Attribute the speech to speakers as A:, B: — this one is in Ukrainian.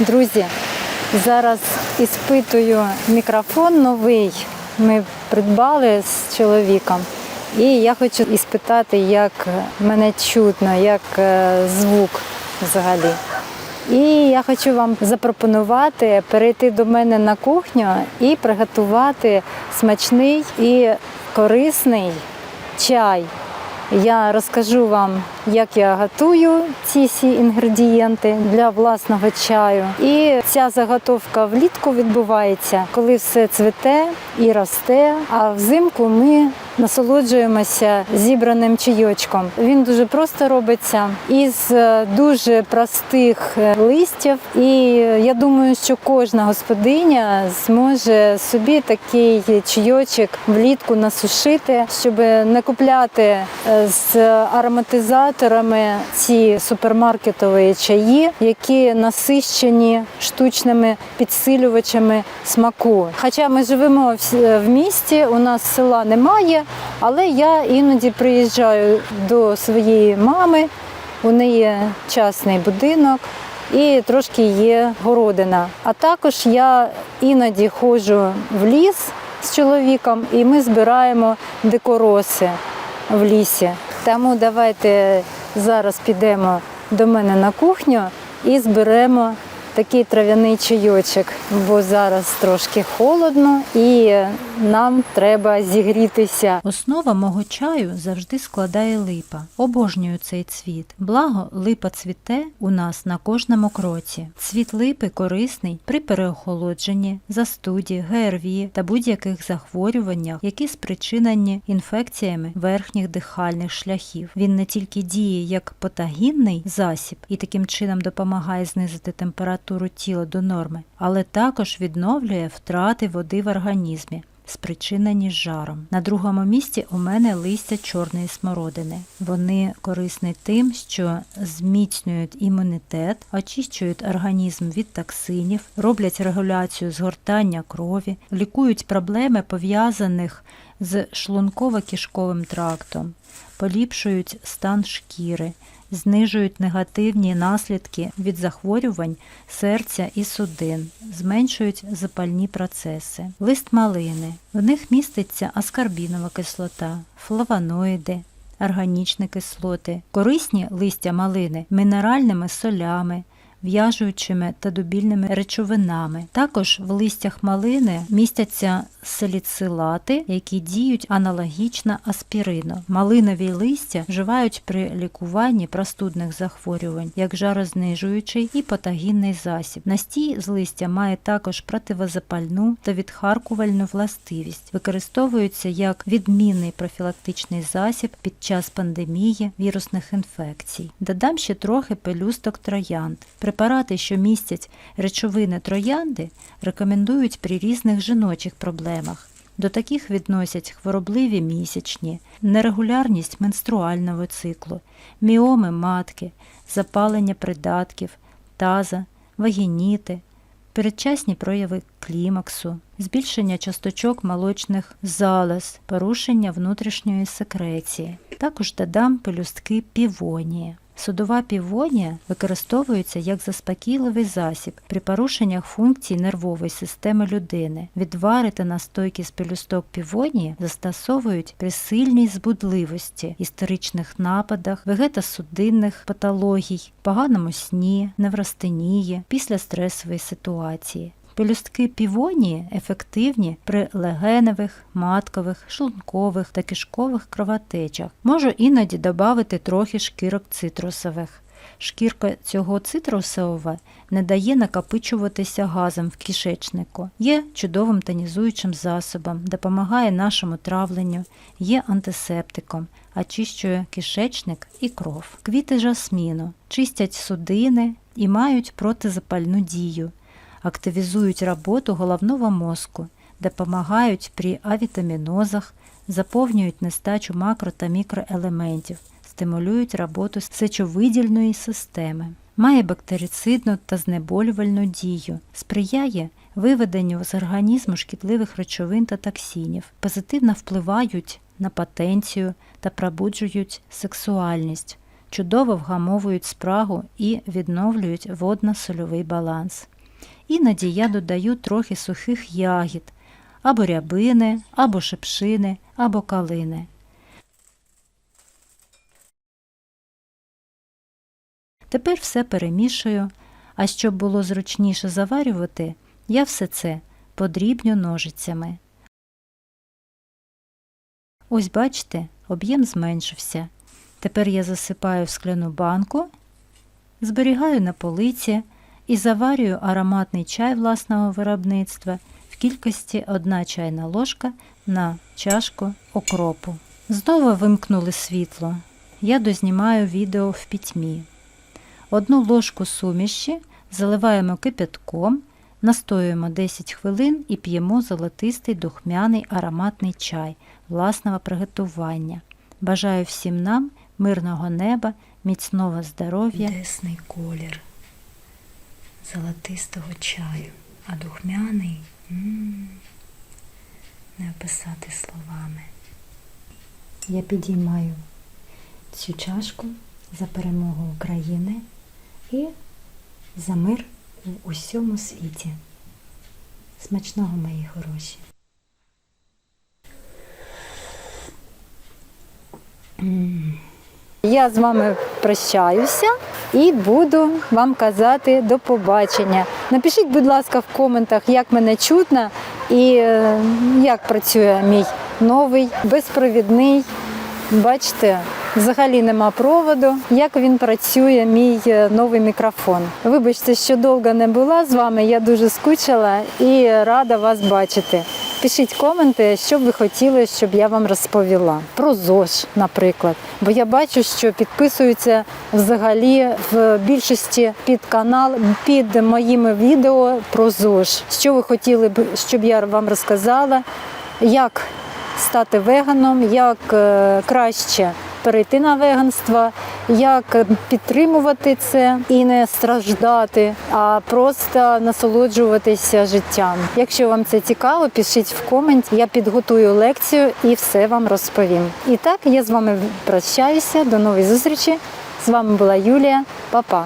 A: Друзі, зараз іспитую мікрофон новий. Ми придбали з чоловіком. І я хочу іспитати, як мене чутно, як е, звук взагалі. І я хочу вам запропонувати перейти до мене на кухню і приготувати смачний і корисний чай. Я розкажу вам, як я готую ці всі інгредієнти для власного чаю. І ця заготовка влітку відбувається, коли все цвіте і росте. А взимку ми насолоджуємося зібраним чайочком. Він дуже просто робиться із е, дуже простих е, листів. І я думаю, що кожна господиня зможе собі такий чайочок влітку насушити, щоб не купляти е, з ароматизаторами ці супермаркетові чаї, які насищені штучними підсилювачами смаку. Хоча ми живемо в- в місті, у нас села немає, але я іноді приїжджаю до своєї мами. У неї частний будинок і трошки є городина. А також я іноді ходжу в ліс з чоловіком, і ми збираємо дикороси в лісі. Тому давайте зараз підемо до мене на кухню і зберемо такий трав'яний чайочок, бо зараз трошки холодно і нам треба зігрітися.
B: Основа мого чаю завжди складає липа. Обожнюю цей цвіт. Благо, липа цвіте у нас на кожному кроці. Цвіт липи корисний при переохолодженні, застуді, ГРВІ та будь-яких захворюваннях, які спричинені інфекціями верхніх дихальних шляхів. Він не тільки діє як патогінний засіб і таким чином допомагає знизити температуру тіла до норми, але також відновлює втрати води в організмі спричинені жаром. На другому місці у мене листя чорної смородини. Вони корисні тим, що зміцнюють імунітет, очищують організм від токсинів, роблять регуляцію згортання крові, лікують проблеми пов'язаних з шлунково-кишковим трактом, поліпшують стан шкіри. Знижують негативні наслідки від захворювань серця і судин, зменшують запальні процеси. Лист малини. В них міститься аскарбінова кислота, флавоноїди, органічні кислоти, корисні листя малини мінеральними солями, в'яжуючими та дубільними речовинами. Також в листях малини містяться саліцилати, які діють аналогічно аспірину. Малинові листя вживають при лікуванні простудних захворювань як жарознижуючий і патогінний засіб. Настій з листя має також противозапальну та відхаркувальну властивість. Використовується як відмінний профілактичний засіб під час пандемії вірусних інфекцій. Додам ще трохи пелюсток троянд. Препарати, що містять речовини троянди, рекомендують при різних жіночих проблемах. До таких відносять хворобливі місячні, нерегулярність менструального циклу, міоми матки, запалення придатків, таза, вагініти, передчасні прояви клімаксу, збільшення часточок молочних залоз, порушення внутрішньої секреції. Також додам пелюстки півонії. Судова півонія використовується як заспокійливий засіб при порушеннях функцій нервової системи людини. Відвари та настойки з пелюсток півонії застосовують при сильній збудливості, істеричних нападах, вегетосудинних патологій, поганому сні, неврастенії, після стресової ситуації. Пелюстки півонії ефективні при легеневих, маткових, шлункових та кишкових кровотечах. Можу іноді додати трохи шкірок цитрусових. Шкірка цього цитрусового не дає накопичуватися газом в кишечнику, є чудовим тонізуючим засобом, допомагає нашому травленню, є антисептиком, очищує кишечник і кров. Квіти жасміну чистять судини і мають протизапальну дію активізують роботу головного мозку, допомагають при авітамінозах, заповнюють нестачу макро та мікроелементів, стимулюють роботу сечовидільної системи. Має бактерицидну та знеболювальну дію, сприяє виведенню з організму шкідливих речовин та токсинів, позитивно впливають на потенцію та пробуджують сексуальність, чудово вгамовують спрагу і відновлюють водно-сольовий баланс. Іноді я додаю трохи сухих ягід або рябини, або шипшини, або калини. Тепер все перемішую, а щоб було зручніше заварювати, я все це подрібню ножицями. Ось бачите, об'єм зменшився. Тепер я засипаю в скляну банку, зберігаю на полиці і заварюю ароматний чай власного виробництва в кількості 1 чайна ложка на чашку окропу. Знову вимкнули світло. Я дознімаю відео в пітьмі. Одну ложку суміші заливаємо кипятком, настоюємо 10 хвилин і п'ємо золотистий духмяний ароматний чай власного приготування. Бажаю всім нам мирного неба, міцного здоров'я. Десний колір золотистого чаю, а духмяний м не описати словами. Я підіймаю цю чашку за перемогу України і за мир в усьому світі. Смачного, мої хороші.
A: Я з вами прощаюся і буду вам казати до побачення. Напишіть, будь ласка, в коментах, як мене чутно і е, як працює мій новий безпровідний. Бачите, взагалі нема проводу. Як він працює, мій е, новий мікрофон. Вибачте, що довго не була з вами. Я дуже скучила і рада вас бачити. Пишіть коменти, що б ви хотіли, щоб я вам розповіла. Про ЗОЖ, наприклад. Бо я бачу, що підписуються взагалі в більшості під канал, під моїми відео про ЗОЖ. Що ви хотіли б, щоб я вам розказала, як стати веганом, як е, краще перейти на веганство, як підтримувати це і не страждати, а просто насолоджуватися життям. Якщо вам це цікаво, пишіть в коменті, я підготую лекцію і все вам розповім. І так, я з вами прощаюся. До нової зустрічі. З вами була Юлія. Па-па.